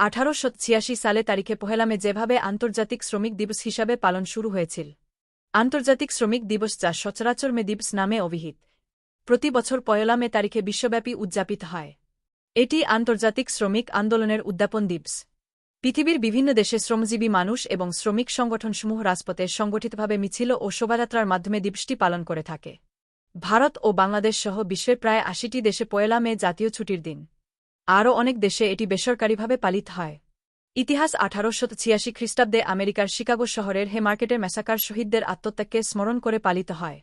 আঠারোশো ছিয়াশি সালে তারিখে পহেলা মে যেভাবে আন্তর্জাতিক শ্রমিক দিবস হিসাবে পালন শুরু হয়েছিল। আন্তর্জাতিক শ্রমিক দিবস যা সচরাচর মে দিবস নামে অভিহিত। প্রতি বছর পয়লা মে তারিখে বিশ্বব্যাপী উদযাপিত হয়। এটি আন্তর্জাতিক শ্রমিক আন্দোলনের উদ্যাপন দিবস। পৃথিবীর বিভিন্ন দেশে শ্রমজীবী মানুষ এবং শ্রমিক সংগঠনসমূহ রাজপথে সংগঠিতভাবে মিছিল ও শোভাযাত্রার মাধ্যমে দিবসটি পালন করে থাকে। ভারত ও বাংলাদেশ সহ বিশ্বের প্রায় আশিটি দেশে পয়লা মে জাতীয় ছুটির দিন। আরও অনেক দেশে এটি বেসরকারিভাবে পালিত হয়। ইতিহাস আঠারোশত ছিয়াশি খ্রিস্টাব্দে আমেরিকার শিকাগো শহরের হে মার্কেটের মেসাকার শহীদদের আত্মত্যাগকে স্মরণ করে পালিত হয়।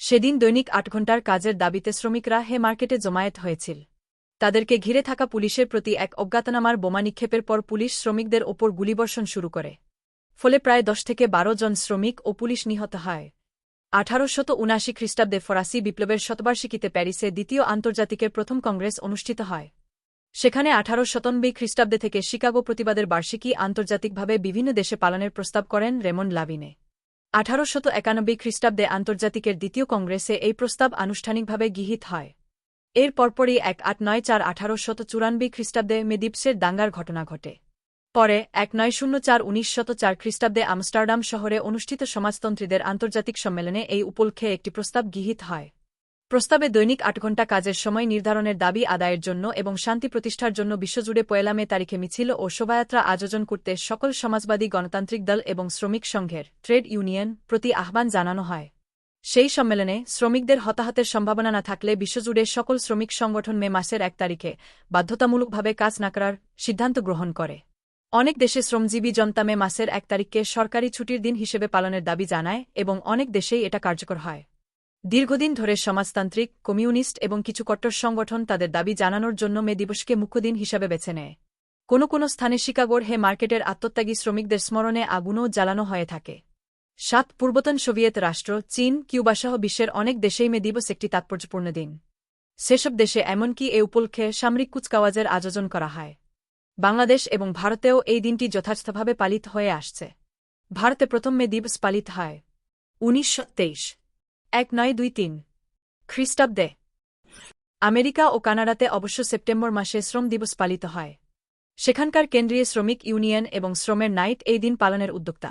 সেদিন দৈনিক আট ঘণ্টার কাজের দাবিতে শ্রমিকরা হে মার্কেটে জমায়েত হয়েছিল। তাদেরকে ঘিরে থাকা পুলিশের প্রতি এক অজ্ঞাতনামার বোমা নিক্ষেপের পর পুলিশ শ্রমিকদের ওপর গুলিবর্ষণ শুরু করে। ফলে প্রায় দশ থেকে বারো জন শ্রমিক ও পুলিশ নিহত হয়। আঠারোশত উনাশি খ্রিস্টাব্দে ফরাসি বিপ্লবের শতবার্ষিকীতে প্যারিসে দ্বিতীয় আন্তর্জাতিকের প্রথম কংগ্রেস অনুষ্ঠিত হয়। সেখানে আঠারো শতনব্বই খ্রিস্টাব্দে থেকে শিকাগো প্রতিবাদের বার্ষিকী আন্তর্জাতিকভাবে বিভিন্ন দেশে পালনের প্রস্তাব করেন রেমন লাভিনে। আঠারোশত একানব্বই খ্রিস্টাব্দে আন্তর্জাতিকের দ্বিতীয় কংগ্রেসে এই প্রস্তাব আনুষ্ঠানিকভাবে গৃহীত হয়। এর পরপরই এক আট নয় চার আঠারোশত চুরানব্বই খ্রিস্টাব্দে মেদিপসের দাঙ্গার ঘটনা ঘটে। পরে এক নয় শূন্য চার উনিশ শত চার খ্রিস্টাব্দে আমস্টারডাম শহরে অনুষ্ঠিত সমাজতন্ত্রীদের আন্তর্জাতিক সম্মেলনে এই উপলক্ষে একটি প্রস্তাব গৃহীত হয়। প্রস্তাবে দৈনিক আট ঘণ্টা কাজের সময় নির্ধারণের দাবি আদায়ের জন্য এবং শান্তি প্রতিষ্ঠার জন্য বিশ্বজুড়ে পয়লা মে তারিখে মিছিল ও শোভাযাত্রা আয়োজন করতে সকল সমাজবাদী গণতান্ত্রিক দল এবং শ্রমিক সংঘের ট্রেড ইউনিয়ন প্রতি আহ্বান জানানো হয়। সেই সম্মেলনে শ্রমিকদের হতাহতের সম্ভাবনা না থাকলে বিশ্বজুড়ে সকল শ্রমিক সংগঠন মে মাসের এক তারিখে বাধ্যতামূলকভাবে কাজ না করার সিদ্ধান্ত গ্রহণ করে। অনেক দেশে শ্রমজীবী জনতা মে মাসের এক তারিখকে সরকারি ছুটির দিন হিসেবে পালনের দাবি জানায় এবং অনেক দেশেই এটা কার্যকর হয়। দীর্ঘদিন ধরে সমাজতান্ত্রিক, কমিউনিস্ট এবং কিছু কট্টর সংগঠন তাদের দাবি জানানোর জন্য মে দিবসকে মুখ্য দিন হিসাবে বেছে নেয়। কোনো কোনো স্থানে শিকাগোর হে মার্কেটের আত্মত্যাগী শ্রমিকদের স্মরণে আগুনও জ্বালানো হয়ে থাকে। সাত পূর্বতন সোভিয়েত রাষ্ট্র, চীন কিউবাসহ বিশ্বের অনেক দেশেই মে দিবস একটি তাৎপর্যপূর্ণ দিন। সেসব দেশে এমনকি এ উপলক্ষে সামরিক কুচকাওয়াজের আয়োজন করা হয়। বাংলাদেশ এবং ভারতেও এই দিনটি যথাযথভাবে পালিত হয়ে আসছে। ভারতে প্রথম মে দিবস পালিত হয়। উনিশশ তেইশ এক নয় দুই তিন। খ্রিস্টাব্দে। আমেরিকা ও কানাডাতে অবশ্য সেপ্টেম্বর মাসে শ্রম দিবস পালিত হয়। সেখানকার কেন্দ্রীয় শ্রমিক ইউনিয়ন এবং শ্রমের নাইট এই দিন পালনের উদ্যোক্তা।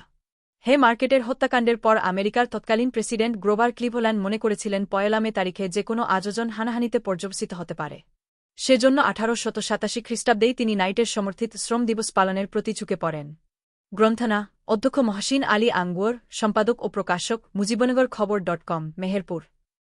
হে মার্কেটের হত্যাকাণ্ডের পর আমেরিকার তৎকালীন প্রেসিডেন্ট গ্রোভার ক্লিভোল্যান্ড মনে করেছিলেন, পয়লা মে তারিখে যে কোনো আয়োজন হানাহানিতে পর্যবসিত হতে পারে। সেজন্য আঠারো শত সাতাশি খ্রিস্টাব্দেই তিনি নাইটের সমর্থিত শ্রম দিবস পালনের প্রতি ঝুঁকে পড়েন। গ্রন্থনা অধ্যক্ষ মহাসিন আলী আঙ্গুয়ার সম্পাদক ও প্রকাশক মুজিবনগর খবর ডট কম মেহেরপুর।